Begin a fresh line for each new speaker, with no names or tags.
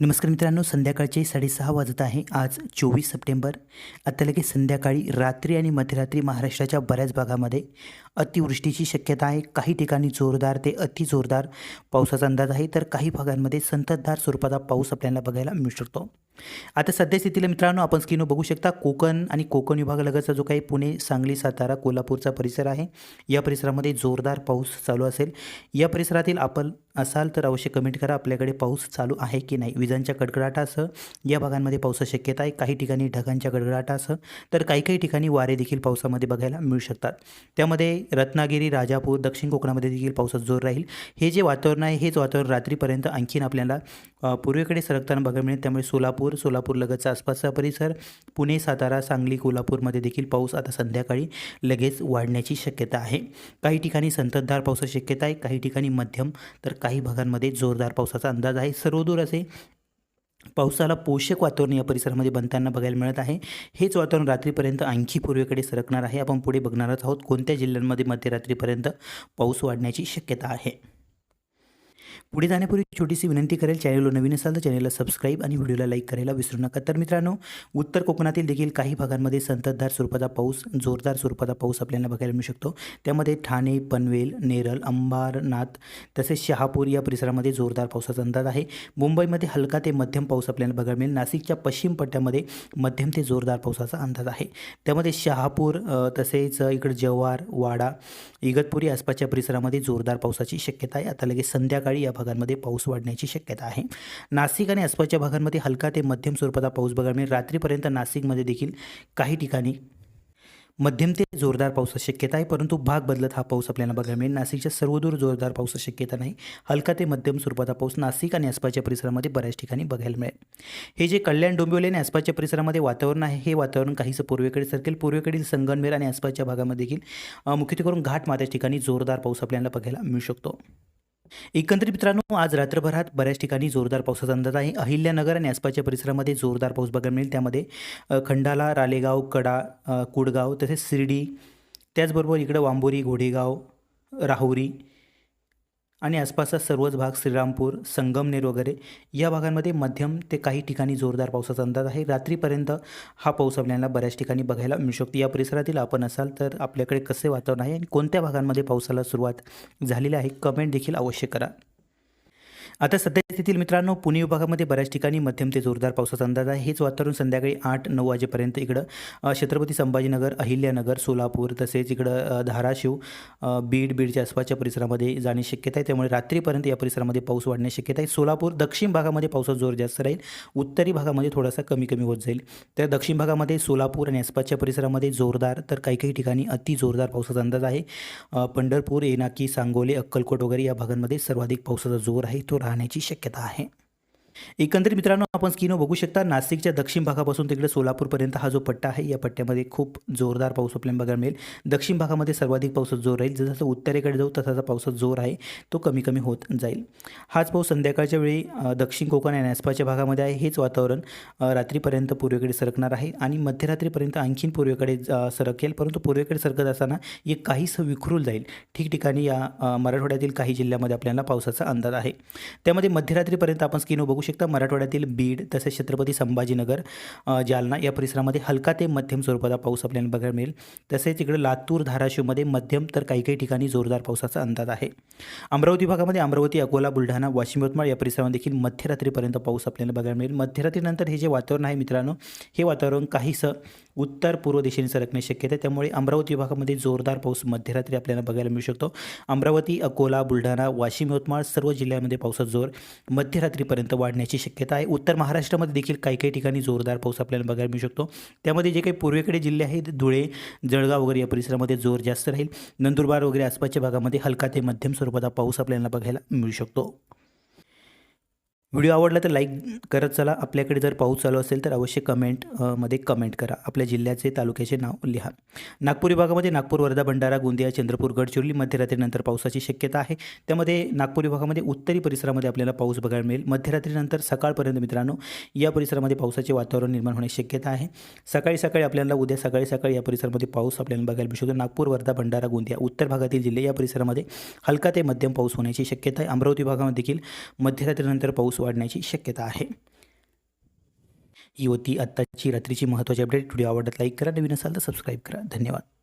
नमस्कार मित्रांनो संध्याकाळचे साडेसहा वाजत आहे. आज चोवीस सप्टेंबर. आता लगेच संध्याकाळी रात्री आणि मध्यरात्री महाराष्ट्राच्या बऱ्याच भागामध्ये अतिवृष्टीची शक्यता आहे. काही ठिकाणी जोरदार ते अति जोरदार पावसाचा अंदाज आहे. तर काही भागांमध्ये संततधार स्वरूपाचा पाऊस आपल्याला बघायला मिळू शकतो. आता सध्या स्थितीला मित्रांनो आपण स्क्रीनवर बघू शकता कोकण आणि कोकण विभागालगतचा जो काही पुणे सांगली सातारा कोल्हापूरचा परिसर आहे. या परिसरामध्ये जोरदार पाऊस चालू असेल. या परिसरातील आपण असाल तर अवश्य कमेंट करा. आपल्याकडे पाऊस चालू आहे की नाही? विजांच्या कडकडाटासह या भागांमध्ये पावसाची शक्यता आहे. काही ठिकाणी ढगांच्या कडकडाटासह तर काही काही ठिकाणी वारे देखील पावसामध्ये बघायला मिळू शकतात. त्यामध्ये रत्नागिरी राजापूर दक्षिण कोकणामध्ये देखील पावसाचा जोर राहील. हे जे वातावरण आहे हेच वातावरण रात्रीपर्यंत आणखीन आपल्याला पूर्वेकडे सरकताना बघायला मिळेल. त्यामुळे सोलापूर सोलापूर लगतचा आसपासचा परिसर पुणे सातारा सांगली कोल्हापूरमध्ये देखील पाऊस आता संध्याकाळी लगेच वाढण्याची शक्यता आहे. काही ठिकाणी संततधार पावसाची शक्यता आहे. काही ठिकाणी मध्यम तर काही भागांमध्ये जोरदार पावसाचा अंदाज आहे. सर्वदूर असे पावसाला पोषक वातावरण या परिसरामध्ये बनताना बघायला मिळत आहे. हेच वातावरण रात्रीपर्यंत आणखी पूर्वेकडे सरकणार आहे. आपण पुढे बघणारच आहोत कोणत्या जिल्ह्यांमध्ये मध्यरात्रीपर्यंत पाऊस वाढण्याची शक्यता आहे. पुढे जाण्यापूर्वी छोटीशी विनंती करेल चॅनलवर नवीन असाल तर चॅनलला सबस्क्राईब आणि व्हिडिओला लाईक करायला विसरू नका. तर मित्रांनो उत्तर कोकणातील देखील काही भागांमध्ये संततधार स्वरूपाचा पाऊस जोरदार स्वरूपाचा पाऊस आपल्याला बघायला मिळू शकतो. त्यामध्ये ठाणे पनवेल नेरल अंबारनाथ तसेच शहापूर या परिसरामध्ये जोरदार पावसाचा अंदाज आहे. मुंबईमध्ये हलका ते मध्यम पाऊस आपल्याला बघायला मिळेल. नाशिकच्या पश्चिम पट्ट्यामध्ये मध्यम ते जोरदार पावसाचा अंदाज आहे. त्यामध्ये शहापूर तसेच इकडे जव्हार वाडा इगतपुरी आसपासच्या परिसरामध्ये जोरदार पावसाची शक्यता आहे. आता लगेच संध्याकाळी या भागांमध्ये पाऊस वाढण्याची शक्यता आहे. नाशिक आणि आसपासच्या भागांमध्ये हलका ते मध्यम स्वरूपाचा पाऊस बघायला मिळेल. रात्रीपर्यंत नाशिकमध्ये देखील काही ठिकाणी मध्यम ते जोरदार पावसाची शक्यता आहे परंतु भाग बदलत हा पाऊस आपल्याला बघायला मिळेल. नाशिकच्या सर्वदूर जोरदार पावसाची शक्यता नाही. हलका ते मध्यम स्वरूपाचा पाऊस नाशिक आणि आसपासच्या परिसरामध्ये बऱ्याच ठिकाणी बघायला मिळेल. हे जे कल्याण डोंबिवली आणि आसपासच्या परिसरामध्ये वातावरण आहे हे वातावरण काहीसं पूर्वेकडे सरकेल पूर्वेकडील संगमनेर आणि आसपासच्या भागामध्ये देखील मुख्यत्वे करून घाट माथ्याच्या ठिकाणी जोरदार पाऊस आपल्याला बघायला मिळू शकतो. एकंदरीत मित्रांनो आज रात्रभरात बऱ्याच ठिकाणी जोरदार पावसाचा अंदाज आहे. अहिल्यानगर आणि आसपासच्या परिसरामध्ये जोरदार पाऊस बघायला मिळेल. त्यामध्ये खंडाला रालेगाव कडा कुडगाव तसेच शिर्डी त्याचबरोबर इकडं वांबोरी घोडेगाव राहुरी आणि आसपासचा सर्वच भाग श्रीरामपूर संगमनेर वगैरे या भागांमध्ये मध्यम ते काही ठिकाणी जोरदार पावसाचा अंदाज आहे. रात्रीपर्यंत हा पाऊस आपल्याला बऱ्याच ठिकाणी बघायला मिळू शकतो. या परिसरातील आपण असाल तर आपल्याकडे कसे वातावरण आहे आणि कोणत्या भागांमध्ये पावसाला सुरुवात झालेली आहे कमेंट देखील अवश्य करा. आता सध्यास्थितीतील मित्रांनो पुणे विभागामध्ये बऱ्याच ठिकाणी मध्यम ते जोरदार पावसाचा अंदाज आहे. हेच वातावरण संध्याकाळी आठ नऊ वाजेपर्यंत इकडं छत्रपती संभाजीनगर अहिल्यानगर सोलापूर तसेच इकडं धाराशिव बीड बीडच्या आसपासच्या परिसरामध्ये जाण्याची शक्यता आहे. त्यामुळे रात्रीपर्यंत या परिसरामध्ये पाऊस वाढण्याची शक्यता आहे. सोलापूर दक्षिण भागामध्ये पावसाचा जोर जास्त राहील. उत्तरी भागामध्ये थोडासा कमी कमी होत जाईल. तर दक्षिण भागामध्ये सोलापूर आणि आसपासच्या परिसरामध्ये जोरदार तर काही काही ठिकाणी अति जोरदार पावसाचा अंदाज आहे. पंढरपूर येनाकी सांगोले अक्कलकोट वगैरे या भागांमध्ये सर्वाधिक पावसाचा जोर आहे. तो राहण्याची शक्यता आहे. एकंदरीत मित्रांनो आपण स्क्रीनवर बघू शकता नाशिकच्या दक्षिण भागापासून तिकडे सोलापूरपर्यंत हा जो पट्टा आहे या पट्ट्यामध्ये खूप जोरदार पाऊस आपल्याला बघायला मिळेल. दक्षिण भागामध्ये सर्वाधिक पावसाचा जोर राहील. जसं उत्तरेकडे जाऊ तसाचा पावसाचा जोर आहे तो कमी कमी होत जाईल. हाच पाऊस संध्याकाळच्या वेळी दक्षिण कोकण आणि आसपासच्या भागामध्ये आहे हेच वातावरण रात्रीपर्यंत पूर्वेकडे सरकणार आहे आणि मध्यरात्रीपर्यंत आणखीन पूर्वेकडे सरकेल परंतु पूर्वेकडे सरकत असताना हे काहीसं विखरून जाईल. ठिकठिकाणी या मराठवाड्यातील काही जिल्ह्यामध्ये आपल्याला पावसाचा अंदाज आहे. त्यामध्ये मध्यरात्रीपर्यंत आपण स्क्रीनवर बघू शकता मराठवाड्यातील बीड तसेच छत्रपती संभाजीनगर जालना या परिसरामध्ये हलका ते मध्यम स्वरूपाचा पाऊस आपल्याला बघायला मिळेल. तसेच इकडे लातूर धाराशिवमध्ये मध्यम तर काही काही ठिकाणी जोरदार पावसाचा अंदाज आहे. अमरावती भागामध्ये अमरावती अकोला बुलढाणा वाशिम यवतमाळ या परिसरामध्ये देखील मध्यरात्रीपर्यंत पाऊस आपल्याला बघायला मिळेल. मध्यरात्रीनंतर हे जे वातावरण आहे मित्रांनो हे वातावरण काहीसं उत्तर पूर्व दिशेने सरकण्याची शक्यता आहे. त्यामुळे अमरावती विभागामध्ये जोरदार पाऊस मध्यरात्री आपल्याला बघायला मिळू शकतो. अमरावती अकोला बुलढाणा वाशिम यवतमाळ सर्व जिल्ह्यांमध्ये पावसाचा जोर मध्यरात्रीपर्यंत वाढ वाढण्याची शक्यता आहे. उत्तर महाराष्ट्रामध्ये देखील काही काही ठिकाणी जोरदार पाऊस आपल्याला बघायला मिळू शकतो. त्यामध्ये जे काही पूर्वेकडे जिल्हे आहेत धुळे जळगाव वगैरे या परिसरामध्ये जोर जास्त राहील. नंदुरबार वगैरे आसपासच्या भागामध्ये हलका ते मध्यम स्वरूपाचा पाऊस आपल्याला बघायला मिळू शकतो. व्हिडिओ आवडला तर लाईक करत चला. आपल्याकडे जर पाऊस चालू असेल तर अवश्य कमेंटमध्ये कमेंट करा. आपल्या जिल्ह्याचे तालुक्याचे नाव लिहा. नागपूर विभागामध्ये नागपूर वर्धा भंडारा गोंदिया चंद्रपूर गडचिरोली मध्यरात्रीनंतर पावसाची शक्यता आहे. त्यामध्ये नागपूर विभागामध्ये उत्तरी परिसरामध्ये आपल्याला पाऊस बघायला मिळेल. मध्यरात्रीनंतर सकाळपर्यंत मित्रांनो या परिसरामध्ये पावसाचे वातावरण निर्माण होण्याची शक्यता आहे. सकाळी सकाळी आपल्याला उद्या सकाळी सकाळी या परिसरामध्ये पाऊस आपल्याला बघायला मिळू शकतो. नागपूर वर्धा भंडारा गोंदिया उत्तर भागातील जिल्हे या परिसरामध्ये हलका ते मध्यम पाऊस होण्याची शक्यता आहे. अमरावती भागामध्ये देखील मध्यरात्रीनंतर पाऊस वाढण्याची शक्यता आहे. ही होती आत्ताची रात्रीची महत्त्वाची अपडेट व्हिडिओ आवडत लाईक करा. नवीन असाल तर सबस्क्राईब करा. धन्यवाद.